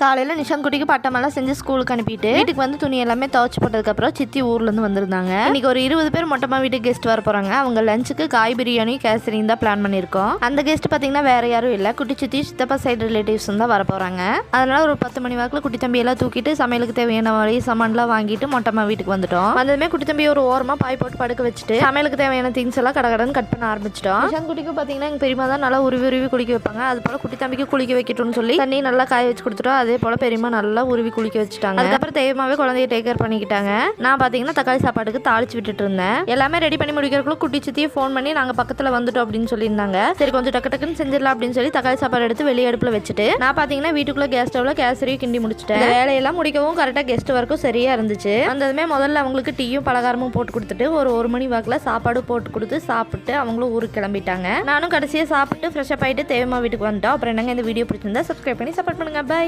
காலையில் நிஷாங்குட்டிக்கு பட்டமெல்லாம் செஞ்சு ஸ்கூலுக்கு அனுப்பிட்டு வீட்டுக்கு வந்து துணி எல்லாமே துவச்சி போட்டதுக்கப்புறம் சித்தி ஊர்லேருந்து வந்திருந்தாங்க. இன்னைக்கு ஒரு இருபது பேர் மொட்டமா வீட்டுக்கு கெஸ்ட் வர போகிறாங்க அவங்க லஞ்சுக்கு காய் பிரியாணி கேசரியும் தான் பிளான் பண்ணியிருக்கோம். அந்த கெஸ்ட் பார்த்தீங்கன்னா வேற யாரும் இல்லை. குட்டி சித்தி சித்தப்பா சைடு ரிலேட்டிவ்ஸ் தான் வர போகிறாங்க அதனால ஒரு பத்து மணி வாக்கில் குட்டி தம்பி எல்லாம் தூக்கிட்டு சமையலுக்கு தேவையான வழி சாமான்லாம் வாங்கிட்டு மொட்டமா வீட்டுக்கு வந்துட்டோம். வந்ததுமே குட்டி தம்பி ஒரு ஓரமாக பாய் போட்டு படுக்க வச்சுட்டு சமையலுக்கு தேவையான திங்ஸ் எல்லாம் கடகடன்னு கட் பண்ண ஆரம்பிச்சிட்டோம். நிஷாந்த் குட்டிக்கு பார்த்தீங்கன்னா எங்கள் பெரியமா தான் நல்லா உருவி உருவி குளிக்க வைப்பாங்க. அது போல் குட்டி தம்பிக்கு குளிக்க வைக்கட்டும்னு சொல்லி தண்ணி நல்லா காய வச்சு கொடுத்துட்டோம். அதே போல் பெரியமா நல்லா உருவி குளிக்க வச்சுட்டாங்க. அதுக்கப்புறம் தெய்வமாவே குழந்தைய டேக் கேர் பண்ணிக்கிட்டாங்க. நான் பார்த்தீங்கன்னா தக்காளி சாப்பாட்டுக்கு தாளிச்சு விட்டுட்டு இருந்தேன். எல்லாமே ரெடி பண்ணி முடிக்கிறக்குள்ள குட்டி சித்தியை ஃபோன் பண்ணி நாங்கள் பக்கத்தில் வந்துட்டோம் அப்படின்னு சொல்லியிருந்தாங்க. சரி கொஞ்சம் டக்கு டக்குன்னு செஞ்சிடலாம் அப்படின்னு சொல்லி தக்காளி சாப்பாடு எடுத்து வெளியே அடுப்பில் வச்சுட்டு நான் பார்த்தீங்கன்னா வீட்டுக்குள்ளே கேஸ் ஸ்டவ்ல கேசரியும் கிண்டி முடிச்சிட்டேன். வேலையெல்லாம் முடிக்கவும் கரெக்டாக கெஸ்ட் வரைக்கும் சரியா இருந்துச்சு. வந்ததுமே முதல்ல அவங்களுக்கு டீயும் பலகாரமும் போட்டு கொடுத்துட்டு ஒரு ஒரு மணி வாக்கில் சாப்பாடு போட்டு கொடுத்து சாப்பிட்டு அவங்களும் ஊருக்கு கிளம்பிட்டாங்க. நானும் கடைசியாக சாப்பிட்டு ஃப்ரெஷ்அப் ஆகிட்டு தேவமா வீட்டுக்கு வந்துட்டோம். அப்புறம் என்னங்க இந்த வீடியோ பிடிச்சிருந்தா சப்ஸ்கிரைப் பண்ணி சப்போர்ட் பண்ணுங்க. பை